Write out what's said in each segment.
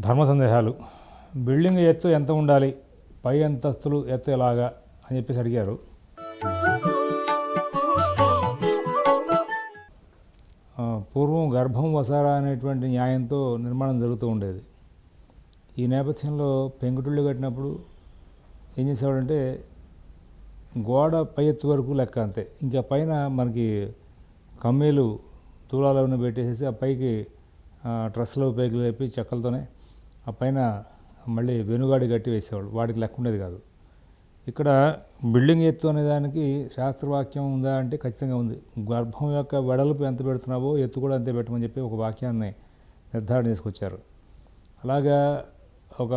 ధర్మ సందేహాలు. బిల్డింగ్ ఎత్తు ఎంత ఉండాలి? పై అంతస్తులు ఎత్తు ఎలాగా? అని చెప్పేసి అడిగారు. పూర్వం గర్భం వసారా అనేటువంటి న్యాయంతో నిర్మాణం జరుగుతూ ఉండేది. ఈ నేపథ్యంలో పెంకుటిళ్ళు కట్టినప్పుడు ఏం చేసేవాడంటే గోడ పై ఎత్తు వరకు లెక్క అంతే. ఇంకా పైన మనకి కమ్మీలు తూలాలను పెట్టేసేసి ఆ పైకి ట్రస్లో పైకి లేపి చెక్కలతోనే ఆ పైన మళ్ళీ వెనుగాడి గట్టి వేసేవాడు వాడికి లెక్క ఉండేది కాదు. ఇక్కడ బిల్డింగ్ ఎత్తు అనే దానికి శాస్త్రవాక్యం ఉందా అంటే ఖచ్చితంగా ఉంది. గర్భం యొక్క వెడల్పు ఎంత పెడుతున్నావో ఎత్తు కూడా అంతే పెట్టమని చెప్పి ఒక వాక్యాన్ని నిర్ధారణ చేసుకొచ్చారు. అలాగా ఒక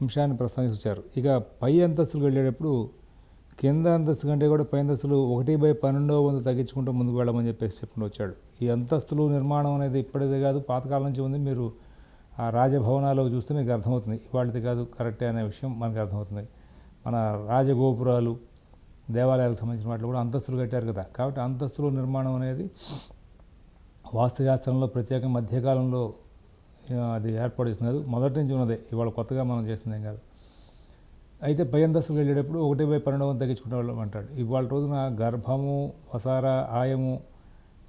అంశాన్ని ప్రస్తావించారు ఇక పై అంతస్తులకు వెళ్ళేటప్పుడు కింద అంతస్తు కంటే కూడా పై అంతస్తులు ఒకటి బై పన్నెండో వంద తగ్గించుకుంటూ ముందుకు వెళ్ళమని చెప్పేసి చెప్పుకుంటూ వచ్చాడు. ఈ అంతస్తులు నిర్మాణం అనేది ఇప్పటిదే కాదు పాతకాలం నుంచి ఉంది. మీరు ఆ రాజభవనాల్లో చూస్తే మీకు అర్థమవుతుంది. ఇవాళది కాదు కరెక్టే అనే విషయం మనకు అర్థమవుతుంది. మన రాజగోపురాలు దేవాలయాలకు సంబంధించిన వాటిలో కూడా అంతస్తులు కట్టారు కదా. కాబట్టి అంతస్తులు నిర్మాణం అనేది వాస్తుశాస్త్రంలో ప్రత్యేక మధ్యకాలంలో అది ఏర్పాటు చేస్తున్నది మొదటి నుంచి ఉన్నదే. ఇవాళ కొత్తగా మనం చేసిందేం కాదు. అయితే పై అంతస్తులకు వెళ్ళేటప్పుడు ఒకటి బై పన్నెండు వందలు తగ్గించుకునే వాళ్ళు అంటాడు. ఇవాళ రోజున గర్భము వసార ఆయము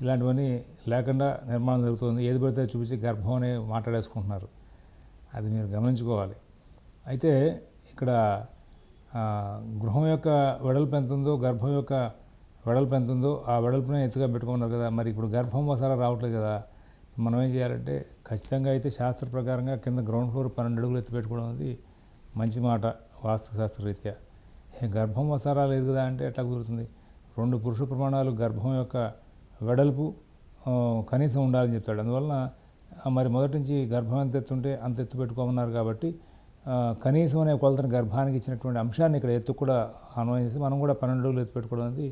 ఇలాంటివన్నీ లేకుండా నిర్మాణం జరుగుతుంది. ఏది పడితే చూపించి గర్భం అనే మాట్లాడేసుకుంటున్నారు. అది మీరు గమనించుకోవాలి. అయితే ఇక్కడ గృహం యొక్క వెడల్పు ఎంత ఉందో గర్భం యొక్క వెడల్పు ఎంత ఉందో ఆ వెడల్పునే ఎత్తుగా పెట్టుకున్నారు కదా. మరి ఇప్పుడు గర్భం ఒకసారి రావట్లేదు కదా. మనం ఏం చేయాలంటే ఖచ్చితంగా అయితే శాస్త్ర ప్రకారంగా కింద గ్రౌండ్ ఫ్లోర్ పన్నెండు అడుగులు ఎత్తి పెట్టుకోవడం అనేది మంచి మాట వాస్తుశాస్త్ర రీత్యా. గర్భం వసారా లేదు కదా అంటే ఎట్లా కుదురుతుంది? రెండు పురుష ప్రమాణాలు గర్భం యొక్క వెడల్పు కనీసం ఉండాలని చెప్తాడు. అందువలన మరి మొదటి నుంచి గర్భం ఎంత ఎత్తుంటే అంత ఎత్తు పెట్టుకోమన్నారు కాబట్టి కనీసం అనే కొలతను గర్భానికి ఇచ్చినటువంటి అంశాన్ని ఇక్కడ ఎత్తు కూడా అన్వయం చేసి మనం కూడా పన్నెండు రోజులు ఎత్తు పెట్టుకోవడం అనేది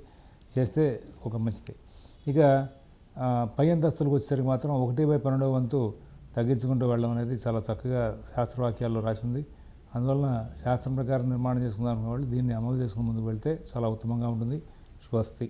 చేస్తే ఒక మంచిది. ఇక పై అంతస్తులకు వచ్చేసరికి మాత్రం ఒకటి బై పన్నెండవ వంతు తగ్గించుకుంటూ వెళ్ళడం అనేది చాలా చక్కగా శాస్త్రవాక్యాల్లో రాసి ఉంది. అందువలన శాస్త్రం ప్రకారం నిర్మాణం చేసుకుందాం వాళ్ళు దీన్ని అమలు చేసుకుని ముందుకు వెళ్తే చాలా ఉత్తమంగా ఉంటుంది. స్వస్తి.